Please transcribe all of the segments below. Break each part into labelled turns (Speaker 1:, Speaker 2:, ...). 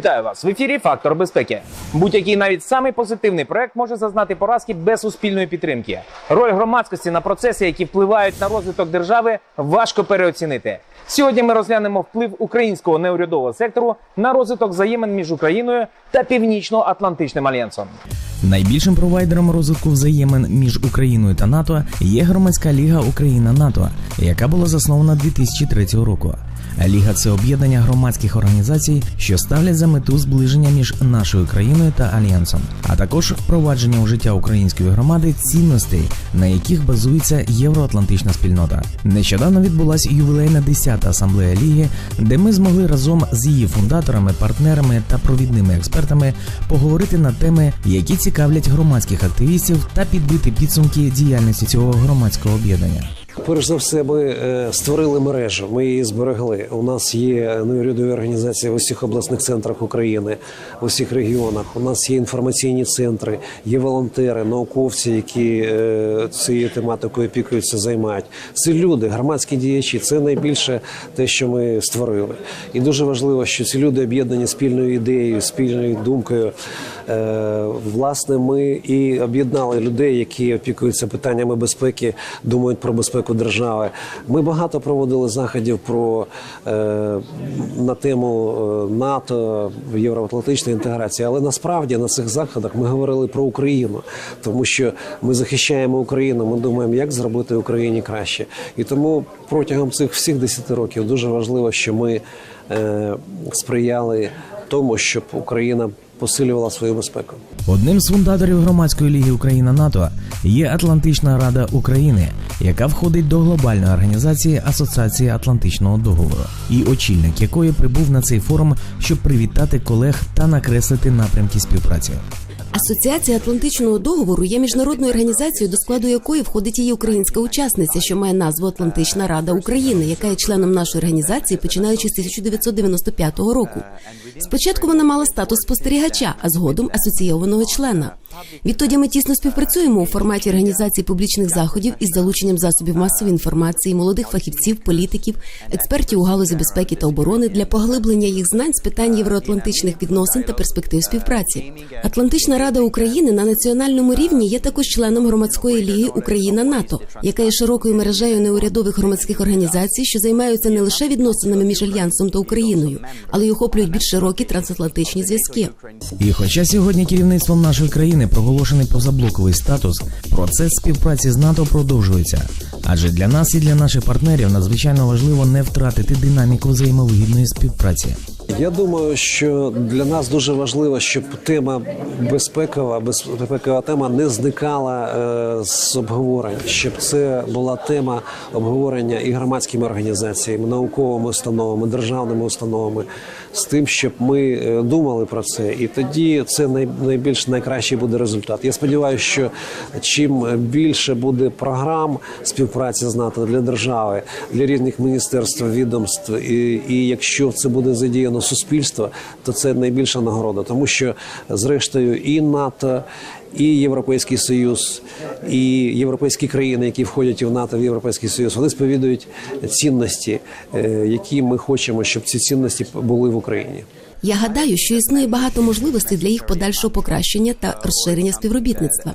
Speaker 1: Вітаю вас в ефірі Фактор безпеки. Будь-який навіть самий позитивний проект може зазнати поразки без суспільної підтримки. Роль громадськості на процеси, які впливають на розвиток держави, важко переоцінити. Сьогодні ми розглянемо вплив українського неурядового сектору на розвиток взаємин між Україною та Північно-Атлантичним альянсом.
Speaker 2: Найбільшим провайдером розвитку взаємин між Україною та НАТО є громадська ліга Україна НАТО, яка була заснована 2003 року. Ліга це об'єднання громадських організацій, що ставлять за мету зближення між нашою країною та альянсом, а також впровадження у життя української громади цінностей, на яких базується євроатлантична спільнота. Нещодавно відбулася ювілейна 10-та асамблея ліги, де ми змогли разом з її фундаторами, партнерами та провідними експертами поговорити на теми, які цікавлять громадських активістів, та підбити підсумки діяльності цього громадського об'єднання.
Speaker 3: Перш за все, ми е, створили мережу, ми її зберегли. У нас є неурядові організації в усіх обласних центрах України, в усіх регіонах. У нас є інформаційні центри, є волонтери, науковці, які е, цією тематикою опікуються, займають. Це люди, громадські діячі. Це найбільше те, що ми створили. І дуже важливо, що ці люди об'єднані спільною ідеєю, спільною думкою. Е, Власне, ми і об'єднали людей, які опікуються питаннями безпеки, думають про безпеку держави. Ми багато проводили заходів про е, на тему е, НАТО, євроатлантичної інтеграції. Але насправді на цих заходах ми говорили про Україну, тому що ми захищаємо Україну. Ми думаємо, як зробити Україні краще. І тому протягом цих всіх 10 років дуже важливо, що ми е, сприяли тому, щоб Україна посилювала свою безпеку.
Speaker 2: Одним з фундаторів громадської ліги Україна НАТО є Атлантична Рада України, яка входить до глобальної організації Асоціації Атлантичного договору, і очільник якої прибув на цей форум, щоб привітати колег та накреслити напрямки співпраці.
Speaker 4: Асоціація Атлантичного договору є міжнародною організацією, до складу якої входить її українська учасниця, що має назву Атлантична Рада України, яка є членом нашої організації, починаючи з 1995 року. Спочатку вона мала статус спостерігача, а згодом асоційованого члена. Відтоді ми тісно співпрацюємо у форматі організації публічних заходів із залученням засобів масової інформації, молодих фахівців, політиків, експертів у галузі безпеки та оборони для поглиблення їх знань з питань євроатлантичних відносин та перспектив співпраці. Атлантична Рада України на національному рівні є також членом громадської ліги Україна НАТО, яка є широкою мережею неурядових громадських організацій, що займаються не лише відносинами між альянсом та Україною, але й охоплюють більш широкі трансатлантичні зв'язки.
Speaker 2: І хоча сьогодні керівництвом нашої країни проголошений позаблоковий статус, процес співпраці з НАТО продовжується. Адже для нас і для наших партнерів надзвичайно важливо не втратити динаміку взаємовигідної співпраці.
Speaker 3: Я думаю, що для нас дуже важливо, щоб тема безпекова, безпекова тема не зникала е, з обговорень, щоб це була тема обговорення і громадськими організаціями, науковими установами, державними установами, з тим, щоб ми е, думали про це, і тоді це най, найбільш найкращий буде результат. Я сподіваюся, що чим більше буде програм співпраці з НАТО для держави, для різних міністерств, відомств, і, і якщо це буде задіяно суспільство, то це найбільша нагорода, тому що зрештою і НАТО. І Європейський Союз, і європейські країни, які входять в НАТО, в Європейський Союз, вони сповідують цінності, е, які ми хочемо, щоб ці цінності були в Україні.
Speaker 4: Я гадаю, що існує багато можливостей для їх подальшого покращення та розширення співробітництва.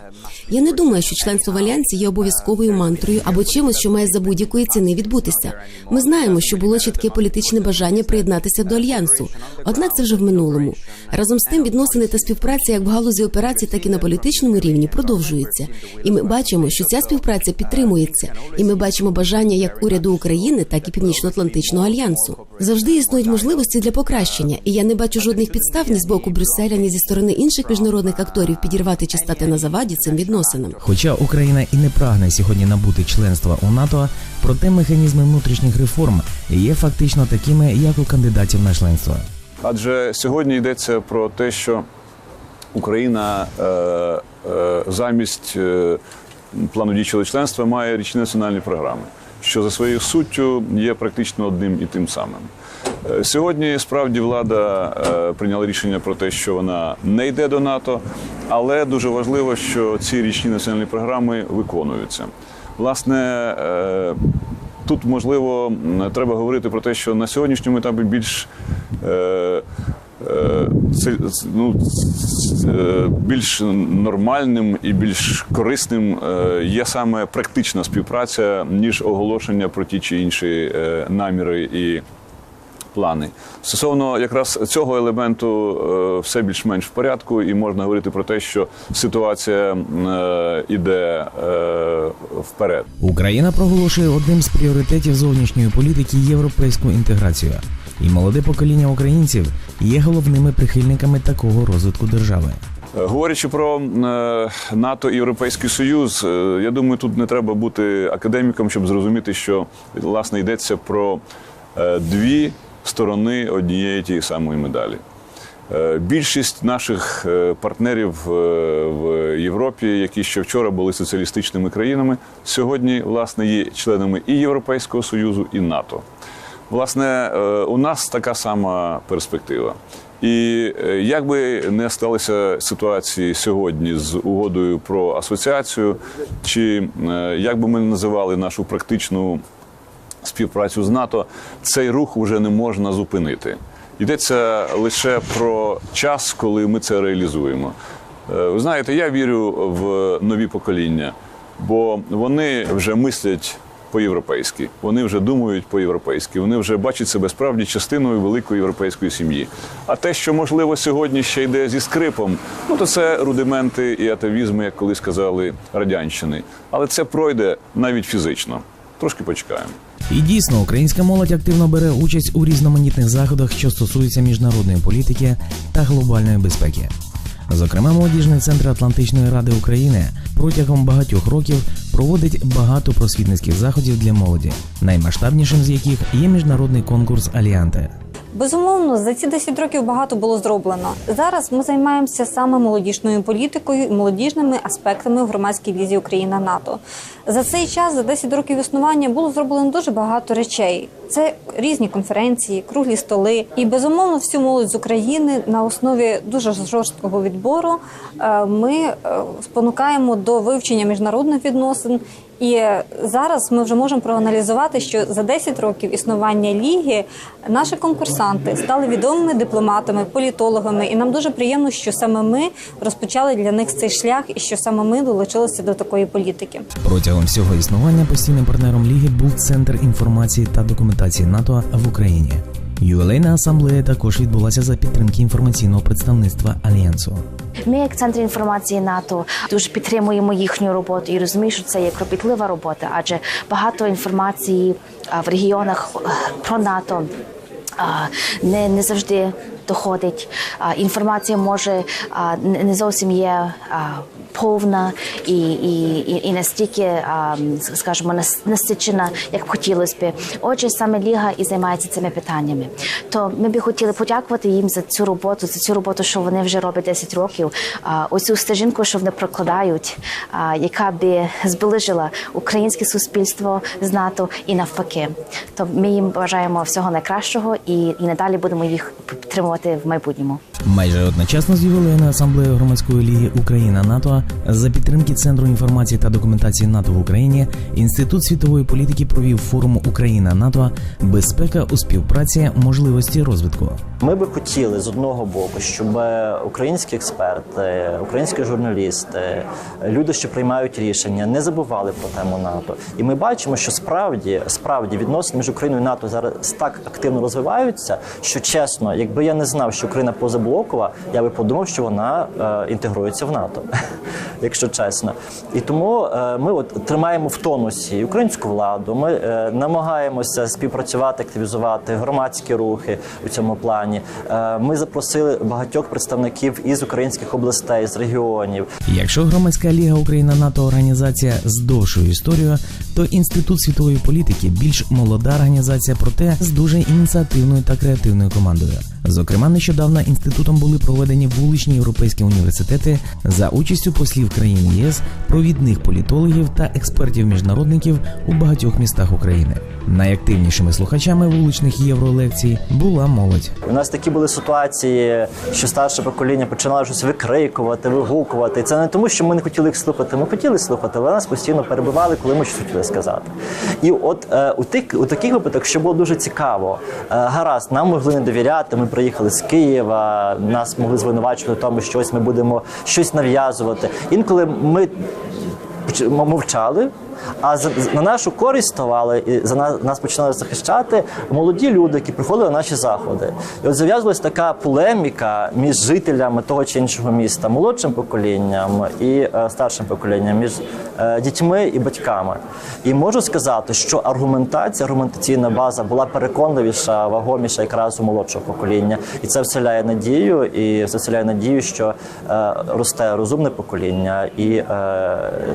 Speaker 4: Я не думаю, що членство в альянсі є обов'язковою мантрою або чимось, що має за будь-якої ціни відбутися. Ми знаємо, що було чітке політичне бажання приєднатися до альянсу. Однак це вже в минулому. Разом з тим, відносини та співпраця як в галузі операцій, так і на політичному рівні продовжуються. І ми бачимо, що ця співпраця підтримується, і ми бачимо бажання як уряду України, так і Північно-Атлантичного альянсу. Завжди існують можливості для покращення, і я не бачу жодних підстав ні з боку Брюсселя, ні зі сторони інших міжнародних акторів підірвати чи стати на заваді цим відносинам.
Speaker 2: Хоча Україна і не прагне сьогодні набути членства у НАТО, проте механізми внутрішніх реформ є фактично такими, як у кандидатів на членство.
Speaker 5: Адже сьогодні йдеться про те, що Україна е, е, замість е, плану діючого членства має річні національні програми, що за своєю суттю є практично одним і тим самим. Е, Сьогодні справді влада е, прийняла рішення про те, що вона не йде до НАТО, але дуже важливо, що ці річні національні програми виконуються. Власне, е, тут можливо треба говорити про те, що на сьогоднішньому етапі більш ну, е, більш нормальним і більш корисним е, є саме практична співпраця, ніж оголошення про ті чи інші е, наміри і плани. Стосовно якраз цього елементу е, все більш-менш в порядку, і можна говорити про те, що ситуація е, іде е, вперед.
Speaker 2: Україна проголошує одним з пріоритетів зовнішньої політики європейську інтеграцію, і молоде покоління українців є головними прихильниками такого розвитку держави.
Speaker 5: Говорячи про НАТО і Європейський Союз, я думаю, тут не треба бути академіком, щоб зрозуміти, що власне йдеться про дві сторони однієї тієї самої медалі. Е, Більшість наших е, партнерів е, в Європі, які ще вчора були соціалістичними країнами, сьогодні власне є членами і Європейського Союзу, і НАТО. Власне, у нас така сама перспектива. І як би не сталися ситуації сьогодні з угодою про асоціацію, чи як би ми не називали нашу практичну співпрацю з НАТО, цей рух вже не можна зупинити. Йдеться лише про час, коли ми це реалізуємо. Е, Ви знаєте, я вірю в нові покоління, бо вони вже мислять по-європейськи, вони вже думають по-європейськи, вони вже бачать себе справді частиною великої європейської сім'ї. А те, що можливо сьогодні ще йде зі скрипом, ну то це рудименти і атавізми, як колись сказали радянщини. Але це пройде навіть фізично. Трошки почекаємо.
Speaker 2: І дійсно, українська молодь активно бере участь у різноманітних заходах, що стосуються міжнародної політики та глобальної безпеки. Зокрема, молодіжний центр Атлантичної ради України протягом багатьох років проводить багато просвітницьких заходів для молоді, наймасштабнішим з яких є міжнародний конкурс Аліанте.
Speaker 6: Безумовно, за ці 10 років багато було зроблено. Зараз ми займаємося саме молодіжною політикою і молодіжними аспектами в громадській візі Україна НАТО. За цей час, за 10 років існування, було зроблено дуже багато речей. Це різні конференції, круглі столи. І безумовно, всю молодь з України на основі дуже жорсткого відбору е, ми е, спонукаємо до вивчення міжнародних відносин. І зараз ми вже можемо проаналізувати, що за 10 років існування ліги наші конкурсанти стали відомими дипломатами, політологами, і нам дуже приємно, що саме ми розпочали для них цей шлях, і що саме ми долучилися до такої політики.
Speaker 2: Протягом всього існування постійним партнером ліги був Центр інформації та документації НАТО в Україні. Ювілейна асамблея також відбулася за підтримки інформаційного представництва Альянсу.
Speaker 7: Ми, як центр інформації НАТО, дуже підтримуємо їхню роботу і розумію, що це є кропітлива робота, адже багато інформації в регіонах е, про НАТО. Не, не завжди доходить. Інформація може не зовсім є повна і, і, і, настільки, скажімо, нас- насичена, як б хотілося б. Отже, саме Ліга і займається цими питаннями. То ми би хотіли подякувати їм за цю роботу, за цю роботу, що вони вже роблять 10 років. Оцю стежинку, що вони прокладають, яка би зближила українське суспільство з НАТО і навпаки. То ми їм бажаємо всього найкращого і, і надалі будемо їх підтримувати в майбутньому.
Speaker 2: Майже одночасно з ювілейною асамблеєю громадської ліги Україна НАТО за підтримки Центру інформації та документації НАТО в Україні Інститут світової політики провів форум Україна НАТО безпека у співпраці можливості розвитку.
Speaker 8: Ми би хотіли з одного боку, щоб українські експерти, українські журналісти, люди, що приймають рішення, не забували про тему НАТО. І ми бачимо, що справді справді відносини між Україною і НАТО зараз так активно розвиваються, що чесно, якби я не знав, що Україна позаблокова, я би подумав, що вона е, інтегрується в НАТО, якщо чесно. І тому е, ми от тримаємо в тонусі українську владу. Ми е, намагаємося співпрацювати, активізувати громадські рухи у цьому плані. Е, ми запросили багатьох представників із українських областей, з регіонів.
Speaker 2: Якщо громадська ліга Україна НАТО організація з довшою історією, то інститут світової політики більш молода організація, проте з дуже ініціативною та креативною командою. Зокрема, нещодавно інститутом були проведені вуличні європейські університети за участю послів країн ЄС, провідних політологів та експертів-міжнародників у багатьох містах України. Найактивнішими слухачами вуличних євролекцій була молодь.
Speaker 8: У нас такі були ситуації, що старше покоління починало щось викрикувати, вигукувати. Це не тому, що ми не хотіли їх слухати. Ми хотіли слухати, але нас постійно перебивали, коли ми щось хотіли сказати. І от е, у тих у таких випадках, що було дуже цікаво, е, гаразд, нам могли не довіряти. Ми приїхали з Києва, нас могли звинувачувати в тому, що ось ми будемо щось нав'язувати. Інколи ми мовчали. А на нашу користь ставали і за нас, нас починали захищати молоді люди, які приходили на наші заходи. І от зав'язувалась така полеміка між жителями того чи іншого міста, молодшим поколінням і е, старшим поколінням, між е, дітьми і батьками. І можу сказати, що аргументація, аргументаційна база була переконливіша, вагоміша якраз у молодшого покоління, і це вселяє надію, і це вселяє надію, що е, росте розумне покоління, і е,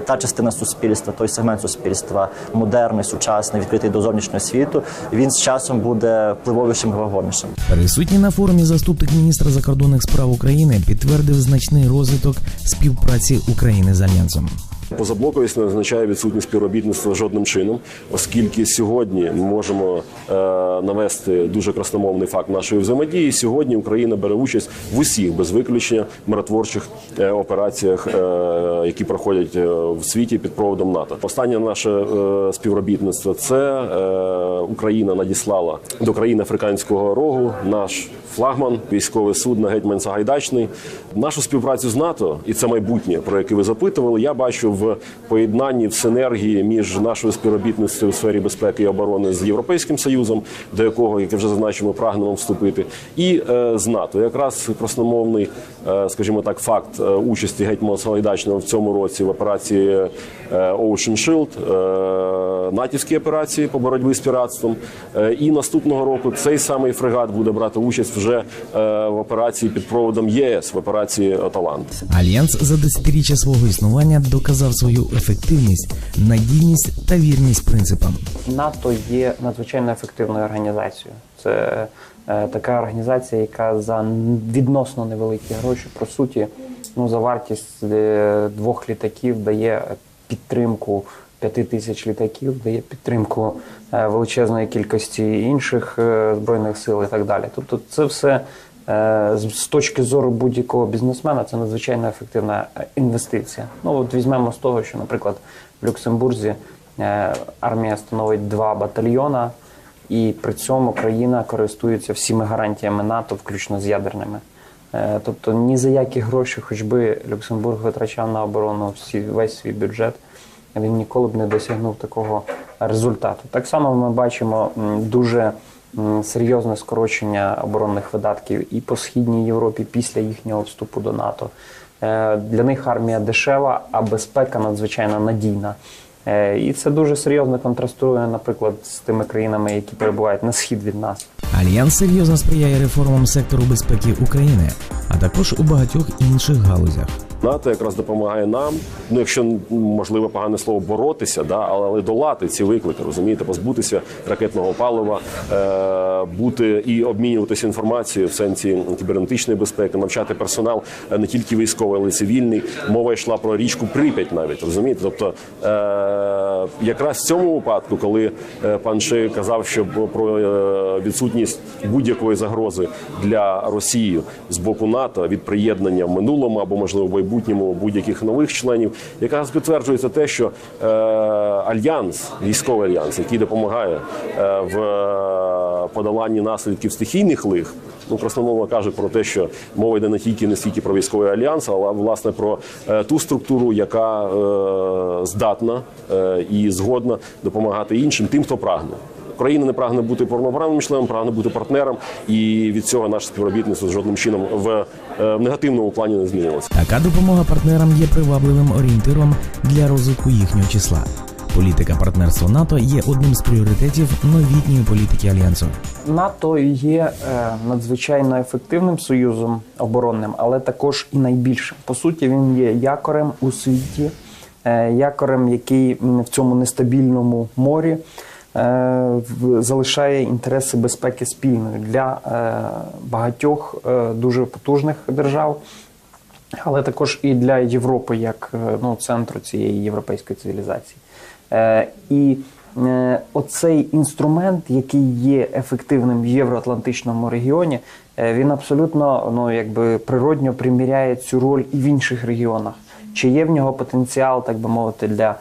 Speaker 8: та частина суспільства, той сегмент суспільства, модерний, сучасний, відкритий до зовнішнього світу, він з часом буде впливовішим і вагомішим.
Speaker 2: Присутній на форумі заступник міністра закордонних справ України підтвердив значний розвиток співпраці України з альянсом.
Speaker 9: Позаблоковість не означає відсутність співробітництва жодним чином, оскільки сьогодні ми можемо е, навести дуже красномовний факт нашої взаємодії. Сьогодні Україна бере участь в усіх без виключення миротворчих е, операціях, е, які проходять е, в світі під проводом НАТО. Останнє наше е, співробітництво це е, Україна надіслала до країн Африканського рогу наш флагман, військовий судно Гетьман Сагайдачний. Нашу співпрацю з НАТО, і це майбутнє, про яке ви запитували. Я бачу в поєднанні в синергії між нашою співробітництвою у сфері безпеки і оборони з Європейським Союзом, до якого, як я вже зазначив, ми прагнемо вступити, і е, з НАТО. Якраз красномовний, е, скажімо так, факт е, участі Гетьмана Сагайдачного в цьому році в операції е, Ocean Shield, е, натівській операції по боротьбі з піратством. Е, І наступного року цей самий фрегат буде брати участь вже е, в операції під проводом ЄС в операції Аталант.
Speaker 2: Альянс за десятиріччя свого існування доказав свою ефективність, надійність та вірність принципам.
Speaker 10: НАТО є надзвичайно ефективною організацією. Це е, така організація, яка за відносно невеликі гроші, по суті, ну за вартість е, двох літаків дає підтримку п'яти тисяч літаків, дає підтримку е, величезної кількості інших е, збройних сил і так далі. Тобто, це все з з точки зору будь-якого бізнесмена це надзвичайно ефективна е, інвестиція. Ну от візьмемо з того, що, наприклад, в Люксембурзі е, армія становить два батальйона, і при цьому країна користується всіми гарантіями НАТО, включно з ядерними. Е, Тобто ні за які гроші, хоч би Люксембург витрачав на оборону всі, весь свій бюджет, він ніколи б не досягнув такого результату. Так само ми бачимо дуже серйозне скорочення оборонних видатків і по східній Європі після їхнього вступу до НАТО. Е, Для них армія дешева, а безпека надзвичайно надійна. Е, І це дуже серйозно контрастує, наприклад, з тими країнами, які перебувають на схід від нас.
Speaker 2: Альянс серйозно сприяє реформам сектору безпеки України, а також у багатьох інших галузях.
Speaker 9: НАТО якраз допомагає нам, ну якщо можливо погане слово боротися, да, але, але долати ці виклики, розумієте, позбутися ракетного палива, е, бути і обмінюватися інформацією в сенсі кібернетичної безпеки, навчати персонал е, не тільки військовий, але й цивільний. Мова йшла про річку Прип'ять навіть розумієте. Тобто е, якраз в цьому випадку, коли е, пан Шей казав, що про е, відсутність будь-якої загрози для Росії з боку НАТО від приєднання в минулому або можливо майбутньому будь-яких нових членів, якраз підтверджується те, що е, альянс, військовий альянс, який допомагає е, в е, подоланні наслідків стихійних лих. Ну, красномовно каже про те, що мова йде не тільки не стільки про військовий альянс, але власне про е, ту структуру, яка е, здатна е, і згодна допомагати іншим, тим, хто прагне. Україна не прагне бути повноправним членом, прагне бути партнером, і від цього наше співробітництво жодним чином в, е, в негативному плані не змінилося.
Speaker 2: Така допомога партнерам є привабливим орієнтиром для розвитку їхнього числа. Політика партнерства НАТО є одним з пріоритетів новітньої політики альянсу.
Speaker 10: НАТО є е, надзвичайно ефективним союзом оборонним, але також і найбільшим. По суті, він є якорем у світі, е, якорем, який в цьому нестабільному морі залишає інтереси безпеки спільною для е, багатьох е, дуже потужних держав. Але також і для Європи, як е, ну, центру цієї європейської цивілізації. Е, і е, оцей інструмент, який є ефективним в євроатлантичному регіоні, е, він абсолютно ну, якби, природньо приміряє цю роль і в інших регіонах. Чи є в нього потенціал, так би мовити, для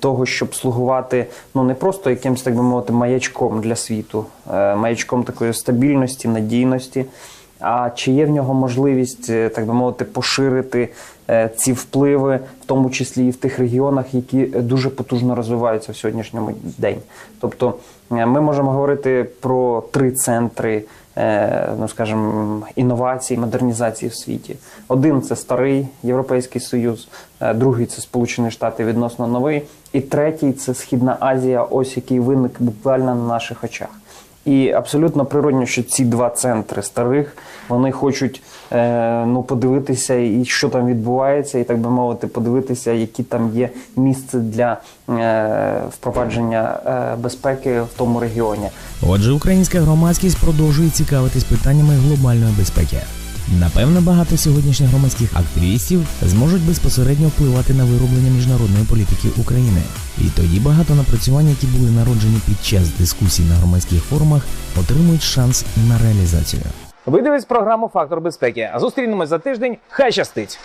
Speaker 10: того, щоб слугувати ну не просто якимось, так би мовити, маячком для світу, е, маячком такої стабільності, надійності. А чи є в нього можливість, е, так би мовити, поширити е, ці впливи, в тому числі і в тих регіонах, які е, дуже потужно розвиваються в сьогоднішньому день? Тобто ми можемо говорити про три центри, ну скажімо, інновацій, модернізації в світі. Один це старий Європейський Союз, другий це Сполучені Штати відносно новий, і третій це Східна Азія, ось який виник буквально на наших очах. І абсолютно природно, що ці два центри старих вони хочуть е, ну подивитися, і що там відбувається, і так би мовити, подивитися, які там є місце для е, впровадження е, безпеки в тому регіоні.
Speaker 2: Отже, українська громадськість продовжує цікавитись питаннями глобальної безпеки. Напевно, багато сьогоднішніх громадських активістів зможуть безпосередньо впливати на вироблення міжнародної політики України. І тоді багато напрацювань, які були народжені під час дискусій на громадських форумах, отримують шанс на реалізацію.
Speaker 1: Ви дивитесь програму Фактор безпеки. А зустрінемось за тиждень. Хай щастить!